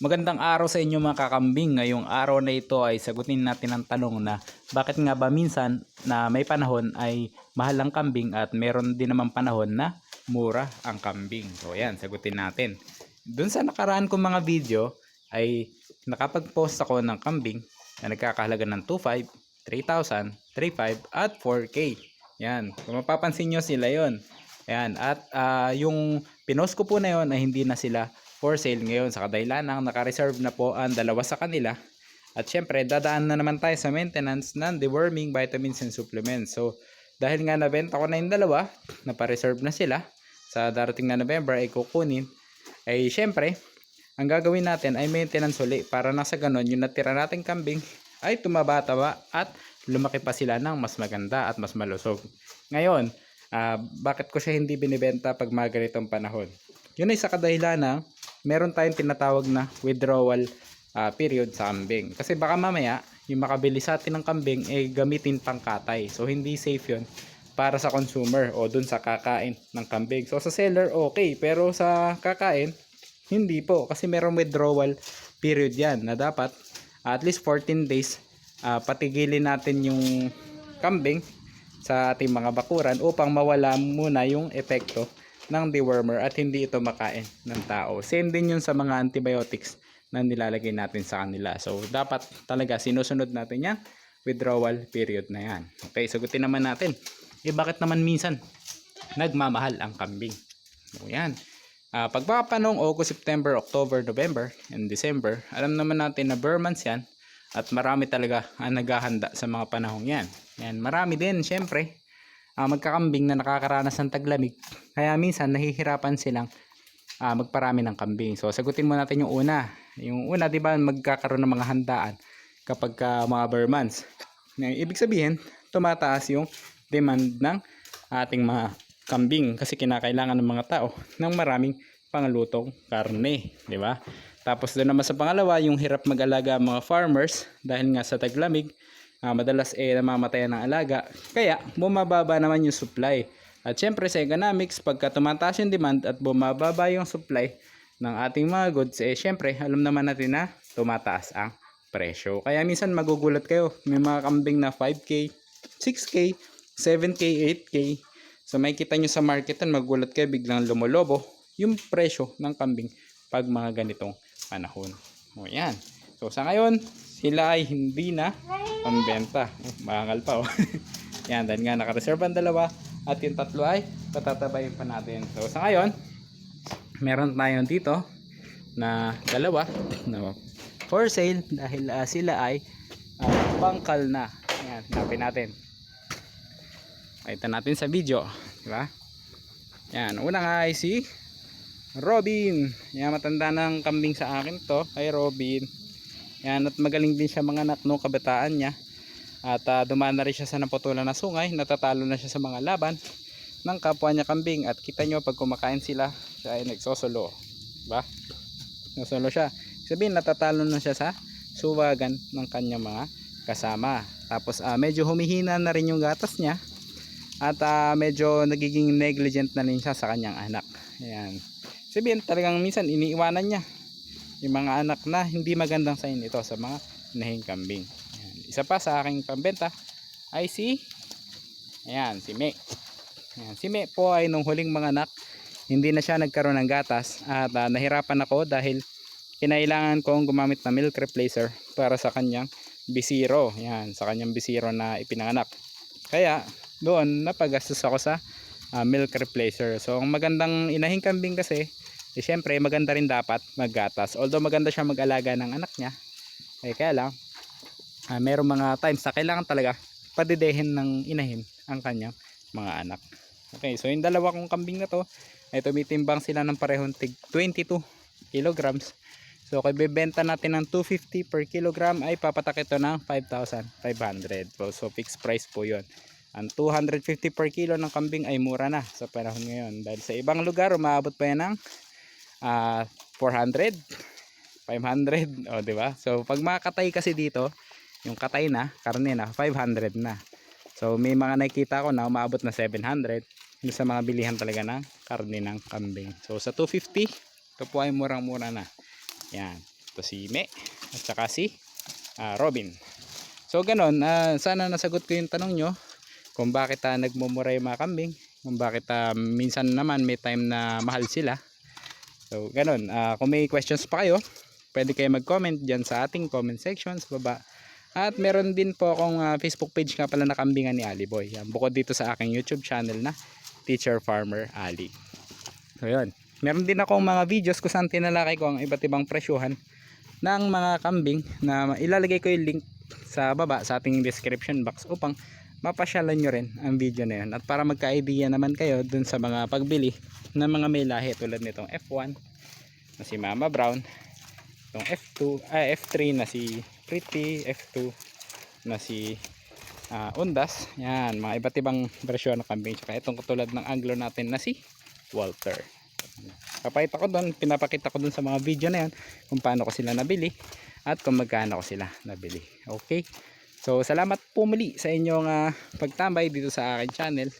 Magandang araw sa inyo mga kakambing. Ngayong araw na ito ay sagutin natin ang tanong na bakit nga ba minsan na may panahon ay mahal ang kambing at meron din naman panahon na mura ang kambing. So yan, sagutin natin. Doon sa nakaraan kong mga video ay nakapag-post ako ng kambing na nagkakahalaga ng 2.5, 3,000, 3.5 at 4K. Yan, kung mapapansin nyo sila yon. Yan, at ah, yung pinost ko po na yon ay hindi na sila for sale ngayon sa kadahilan ng naka-reserve na po ang dalawa sa kanila. At syempre, dadaan na naman tayo sa maintenance ng deworming vitamins and supplements. So, dahil nga nabenta ko na yung dalawa, napa-reserve na sila, sa darating na November ay kukunin, ay syempre, ang gagawin natin ay maintenance uli para nasa ganon yung natira nating kambing ay tumaba-taba at lumaki pa sila ng mas maganda at mas malusog. Ngayon, ah, bakit ko siya hindi binibenta pag mga ganitong panahon? Yun ay sa kadahilan na meron tayong tinatawag na withdrawal ah, period sa kambing. Kasi baka mamaya, yung makabili sa atin ng kambing ay gamitin pang katay. So hindi safe yun para sa consumer o dun sa kakain ng kambing. So sa seller, okay. Pero sa kakain, hindi po. Kasi merong withdrawal period yan na dapat at least 14 days ah, patigilin natin yung kambing sa ating mga bakuran upang mawala muna yung epekto ng dewormer at hindi ito makain ng tao. Same din yun sa mga antibiotics na nilalagay natin sa kanila. So, dapat talaga sinusunod natin yan withdrawal period na yan. Okay, sagutin naman natin. Eh, bakit naman minsan nagmamahal ang kambing? So, yan. Ah, pagpapanong August, September, October, November, and December, alam naman natin na bare months yan at marami talaga ang naghahanda sa mga panahong yan. Yan, marami din, syempre, ah, magkakambing na nakakaranas ng taglamig. Kaya minsan nahihirapan silang ah, magparami ng kambing. So sagutin mo natin yung una. Yung una, 'di ba, magkakaroon ng mga handaan kapag ka mga bare months. Ibig sabihin, tumataas yung demand ng ating mga kambing kasi kinakailangan ng mga tao ng maraming pangalutong karne, 'di ba? Tapos doon naman sa pangalawa, yung hirap mag-alaga ang mga farmers dahil nga sa taglamig, ah, madalas eh namamatayan ng alaga. Kaya bumababa naman yung supply. At syempre sa economics, pagka tumataas yung demand at bumababa yung supply ng ating mga goods, eh syempre alam naman natin na tumataas ang presyo. Kaya minsan magugulat kayo, may mga kambing na 5K, 6K, 7K, 8K. So may kita nyo sa marketan, magulat kayo biglang lumolobo yung presyo ng kambing pag mga ganitong panahon. O yan. So sa ngayon, sila ay hindi na pambenta. Oh, maangal pa oh. yan, dahil nga naka-reserve ang dalawa at yung tatlo ay patatabayin pa natin. So sa ngayon, meron tayo dito na dalawa na for sale dahil ah, sila ay ah, bangkal na. Yan, hanapin natin. Pakita natin sa video, di ba? Yan, una nga ay si Robin. Yan, matanda ng kambing sa akin to, kay Robin. Yan, at magaling din siya mga anak nung kabataan niya. At ah, dumaan na rin siya sa naputulan na sungay, natatalo na siya sa mga laban ng kapwa niya kambing. At kita nyo pag kumakain sila, siya ay nagsosolo. Ba? Nagsosolo siya. Sabihin, natatalo na siya sa suwagan ng kanyang mga kasama. Tapos ah, medyo humihina na rin yung gatas niya at ah, medyo nagiging negligent na rin siya sa kanyang anak. Ayan. Sabihin talagang minsan iniiwanan niya yung mga anak na hindi magandang sign ito sa mga inahing kambing. Ayan. Isa pa sa aking pambenta ay si Ayan, si Me. Ayan, si Me po ay nung huling mga anak hindi na siya nagkaroon ng gatas at ah, nahirapan ako dahil kinailangan kong gumamit ng milk replacer para sa kanyang bisiro. Yan, sa kanyang bisiro na ipinanganak. Kaya, doon napagastos ako sa ah, milk replacer. So, ang magandang inahing kambing kasi, eh, syempre, maganda rin dapat maggatas. Although maganda siya mag-alaga ng anak niya, eh, kaya lang, ah, merong mga times na kailangan talaga padidehin ng inahin ang kanyang mga anak. Okay, so yung dalawa kong kambing na to, ay tumitimbang sila ng parehong tig 22 kilograms. So kung bebenta natin ng 250 per kilogram ay papatak ito ng 5,500. So, so fixed price po 'yon. Ang 250 per kilo ng kambing ay mura na sa panahon ngayon. Dahil sa ibang lugar umaabot pa yan ng ah, 400, 500, o di ba? So pag makatay kasi dito, yung katay na, karne na, 500 na. So may mga nakikita ko na umaabot na 700 yung sa mga bilihan talaga ng karne ng kambing. So sa 250, ito po ay murang-mura na. Yan. Ito si Me at saka si ah, Robin. So ganon, ah, sana nasagot ko yung tanong nyo kung bakit ah, nagmumura yung mga kambing, kung bakit ah, minsan naman may time na mahal sila. So ganon, ah, kung may questions pa kayo, pwede kayo mag-comment dyan sa ating comment section sa baba. At meron din po akong ah, Facebook page nga pala na kambingan ni Ali Boy. Yan, bukod dito sa aking YouTube channel na Teacher Farmer Ali. So yun. Meron din akong mga videos kung saan tinalakay ko ang iba't ibang presyuhan ng mga kambing na ilalagay ko yung link sa baba sa ating description box upang mapasyalan nyo rin ang video na yun. At para magka-idea naman kayo dun sa mga pagbili ng mga may lahi tulad nitong F1 na si Mama Brown itong F2 ah, F3 na si Pretty F2 na si ah, Undas. Yan mga iba't ibang bersyon ng kambing. Tsaka itong katulad ng Anglo natin na si Walter. Papakita ko doon pinapakita ko doon sa mga video na yan kung paano ko sila nabili at kung magkano ko sila nabili. Okay so salamat po muli sa inyong ah, pagtambay dito sa akin channel.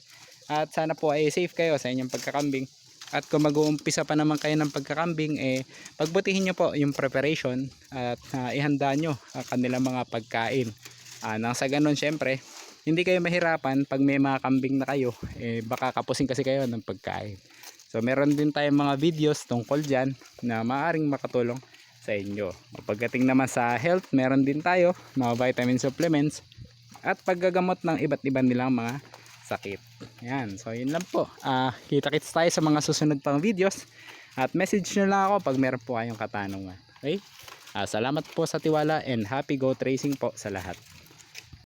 At sana po ay safe kayo sa inyong pagkakambing. At kung mag-uumpisa pa naman kayo ng pagkakambing eh pagbutihin nyo po yung preparation at ah, ihanda nyo ang kanilang mga pagkain. Ah, nang sa ganun syempre hindi kayo mahirapan pag may mga kambing na kayo eh baka kapusin kasi kayo ng pagkain. So meron din tayong mga videos tungkol dyan na maaaring makatulong sa inyo. Pagdating naman sa health meron din tayo mga vitamin supplements at paggagamot ng iba't ibang nilang mga sakit. Yan so yun lang po. Ah, kita kits tayo sa mga susunod pang videos at message nyo lang ako pag meron po kayong katanungan. Okay? Ah, salamat po sa tiwala and happy go tracing po sa lahat